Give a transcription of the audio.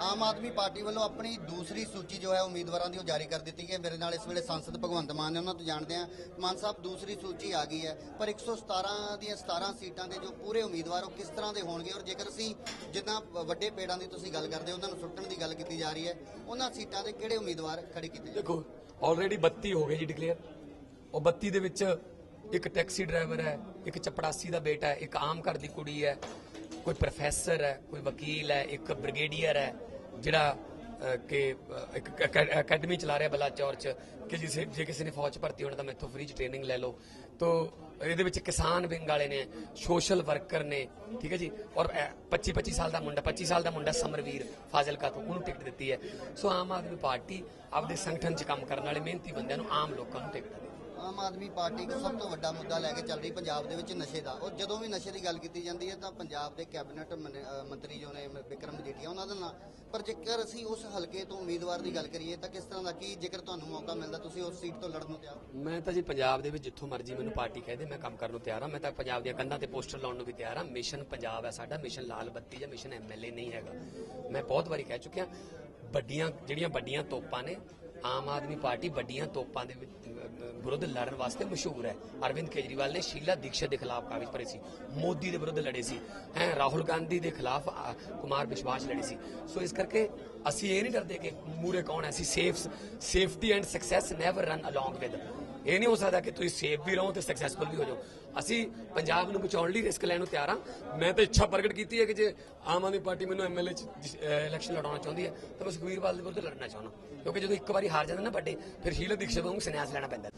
ਆਮ Aadmi party ਵੱਲੋਂ ਆਪਣੀ ਦੂਸਰੀ ਸੂਚੀ ਜੋ ਹੈ ਉਮੀਦਵਾਰਾਂ ਦੀ ਉਹ ਜਾਰੀ ਕਰ ਦਿੱਤੀ ਗਈ ਹੈ। ਮੇਰੇ ਨਾਲ ਇਸ ਵੇਲੇ ਸੰਸਦ ਭਗਵੰਤ ਮਾਨ ਨੇ ਉਹਨਾਂ ਤੋਂ ਜਾਣਦੇ ਆ ਮਾਨ ਸਾਹਿਬ, ਦੂਸਰੀ ਸੂਚੀ ਆ ਗਈ ਹੈ, ਪਰ 117 ਦੀਆਂ 17 ਸੀਟਾਂ ਦੇ ਜੋ ਪੂਰੇ ਉਮੀਦਵਾਰ ਉਹ ਕਿਸ ਤਰ੍ਹਾਂ ਦੇ ਹੋਣਗੇ? ਔਰ ਜੇਕਰ ਅਸੀਂ ਜਿੱਦਾਂ ਵੱਡੇ ਪੇੜਾਂ ਦੀ ਤੁਸੀਂ ਗੱਲ ਕਰਦੇ ਹੋ, ਉਹਨਾਂ ਨੂੰ ਸੁੱਟਣ ਦੀ ਗੱਲ ਕੀਤੀ ਜਾ ਰਹੀ ਹੈ, ਉਹਨਾਂ ਸੀਟਾਂ ਦੇ ਕਿਹੜੇ ਉਮੀਦਵਾਰ ਖੜੇ ਕੀਤੇ ਦੇਖੋ ਆਲਰੇਡੀ 32 ਹੋ ਗਏ ਜੀ ਡਿਕਲੇਅਰ ਉਹ 32 ਦੇ ਵਿੱਚ ਇੱਕ ਟੈਕਸੀ ਡਰਾਈਵਰ ਹੈ, ਇੱਕ ਚਪੜਾਸੀ ਦਾ ਬੇਟਾ ਹੈ, ਇੱਕ ਆਮ ਘਰ ਦੀ ਕੁੜੀ ਹੈ, ਕੋਈ ਪ੍ਰੋਫੈਸਰ ਹੈ, ਕੋਈ ਵਕੀਲ ਹੈ, ਇੱਕ ਬ੍ਰਿਗੇਡੀਅਰ ਹੈ। ਜਿਹੜਾ ਕਿ ਇੱਕ ਅਕੈਡਮੀ ਚਲਾ ਰਿਹਾ ਬਲਾਚੌਰ ਚ, ਕਿ ਜਿਸੇ, ਜੇ ਕਿਸੇ ਨੇ ਫੌਜ ਭਰਤੀ ਹੋਣਾ ਤਾਂ ਮੈਥੋਂ ਫ੍ਰੀ ਚ ਟ੍ਰੇਨਿੰਗ ਲੈ ਲਓ। ਤੋ, ਇਹਦੇ ਵਿੱਚ ਕਿਸਾਨ ਵਿੰਗ ਵਾਲੇ ਨੇ ਸੋਸ਼ਲ ਵਰਕਰ ਨੇ, ਠੀਕ ਹੈ ਜੀ? ਔਰ 25 25 ਸਾਲ ਦਾ ਮੁੰਡਾ 25 ਸਾਲ ਦਾ ਮੁੰਡਾ ਸਮਰਵੀਰ ਫਾਜ਼ਿਲਕਾ ਤੋਂ, ਉਹਨੂੰ ਟਿਕਟ ਦਿੱਤੀ ਹੈ। ਸੋ ਆਮ ਆਦਮੀ ਪਾਰਟੀ ਆਪਦੇ ਸੰਗਠਨ 'ਚ ਕੰਮ ਕਰਨ ਵਾਲੇ, ਮਿਹਨਤੀ ਬੰਦਿਆਂ ਨੂੰ ਆਮ ਲੋਕਾਂ ਨੂੰ ਟਿਕਟ ਦੇ ਆਮ ਆਦਮੀ ਪਾਰਟੀ ਦਾ ਸਭ ਤੋਂ ਵੱਡਾ ਮੁੱਦਾ ਲੈ ਕੇ ਚੱਲ ਰਹੀ ਪੰਜਾਬ ਦੇ ਵਿੱਚ ਨਸ਼ੇ ਦਾ। ਉਹ ਜਦੋਂ ਵੀ ਨਸ਼ੇ ਦੀ ਗੱਲ ਕੀਤੀ ਜਾਂਦੀ ਹੈ ਤਾਂ ਪੰਜਾਬ ਦੇ ਕੈਬਨਿਟ ਮੰਤਰੀ ਜੋ ਨੇ ਵਿਕਰਮ ਮਜੀਠੀਆ ਉਹਨਾਂ ਦਾ ਨਾਂ ਪਰ ਜੇਕਰ ਅਸੀਂ ਉਸ ਹਲਕੇ ਤੋਂ ਉਮੀਦਵਾਰ ਦੀ ਗੱਲ ਕਰੀਏ ਤਾਂ ਕਿਸ ਤਰ੍ਹਾਂ ਦਾ, ਕੀ ਜੇਕਰ ਤੁਹਾਨੂੰ ਮੌਕਾ ਮਿਲਦਾ ਤੁਸੀਂ ਉਸ ਸੀਟ ਤੋਂ ਲੜਨ ਨੂੰ ਤਿਆਰ ਮੈਂ ਤਾਂ ਜੀ ਪੰਜਾਬ ਦੇ ਵਿੱਚ ਜਿੱਥੋਂ ਮਰਜ਼ੀ ਮੈਨੂੰ ਪਾਰਟੀ ਕਹਦੇ ਮੈਂ ਕੰਮ ਕਰਨ ਨੂੰ ਤਿਆਰ ਹਾਂ। ਮੈਂ ਤਾਂ ਪੰਜਾਬ ਦੀਆਂ ਕੰਧਾਂ ਤੇ ਪੋਸਟਰ ਲਾਉਣ ਨੂੰ ਵੀ ਤਿਆਰ ਹਾਂ। ਮਿਸ਼ਨ ਪੰਜਾਬ ਹੈ ਸਾਡਾ, ਮਿਸ਼ਨ ਲਾਲ ਬੱਤੀ ਜਾਂ ਮਿਸ਼ਨ ਐਮਐਲਏ ਨਹੀਂ ਹੈਗਾ। ਮੈਂ ਬਹੁਤ ਵਾਰੀ ਕਹਿ ਚੁੱਕਿਆ, ਵੱਡੀਆਂ, ਜਿਹੜੀਆਂ ਵੱਡੀਆਂ ਤੋਪਾਂ ਨੇ ਆਮ ਆਦਮੀ ਪਾਰਟੀ ਵੱਡੀਆਂ ਤੋਪਾਂ ਦੇ ਵਿਰੁੱਧ ਲੜਨ ਵਾਸਤੇ ਮਸ਼ਹੂਰ ਹੈ। ਅਰਵਿੰਦ ਕੇਜਰੀਵਾਲ ਨੇ ਸ਼ੀਲਾ ਦੀਕਸ਼ਤ ਦੇ ਖਿਲਾਫ ਕਾਗਜ਼ ਭਰੇ ਸੀ। ਮੋਦੀ ਦੇ ਵਿਰੁੱਧ ਲੜੇ ਸੀ। ਐ ਰਾਹੁਲ ਗਾਂਧੀ ਦੇ ਖਿਲਾਫ ਕੁਮਾਰ ਵਿਸ਼ਵਾਸ ਲੜੇ ਸੀ। ਸੋ ਇਸ ਕਰਕੇ ਅਸੀਂ ਇਹ ਨਹੀਂ ਡਰਦੇ ਕਿ ਮੂਰੇ ਕੌਣ ਹੈ? ਅਸੀਂ safe safety and success never run along with ਇਹ ਨਹੀਂ ਹੋ ਸਕਦਾ ਕਿ ਤੁਸੀਂ ਸੇਫ ਵੀ ਰਹੋ ਤੇ ਸਕਸੈਸਫੁਲ ਵੀ ਹੋ ਜਾਓ। ਅਸੀਂ ਪੰਜਾਬ ਨੂੰ ਬਚਾਉਣ ਲਈ ਰਿਸਕ ਲੈਣ ਨੂੰ ਤਿਆਰ ਹਾਂ। ਮੈਂ ਤਾਂ ਇੱਛਾ ਪ੍ਰਗਟ ਕੀਤੀ ਹੈ ਕਿ ਜੇ ਆਮ ਆਦਮੀ ਪਾਰਟੀ ਮੈਨੂੰ ਐਮਐਲਏ ਚ ਇਲੈਕਸ਼ਨ ਲੜਾਉਣਾ ਚਾਹੁੰਦੀ ਹੈ, ਤਾਂ ਮੈਂ ਸੁਖਬੀਰ ਬਾਦਲ ਦੇ ਲੜਨਾ ਚਾਹੁੰਦਾ। ਕਿਉਂਕਿ ਜਦੋਂ ਇੱਕ ਵਾਰੀ ਹਾਰ ਜਾਂਦਾ ਨਾ ਵੱਡੇ, ਫਿਰ ਸ਼ੀਲਾ ਦੀਕਸ਼ਤ ਵਾਂਗੂ ਸੰਨਿਆਸ ਲੈਣਾ ਪੈਂਦਾ।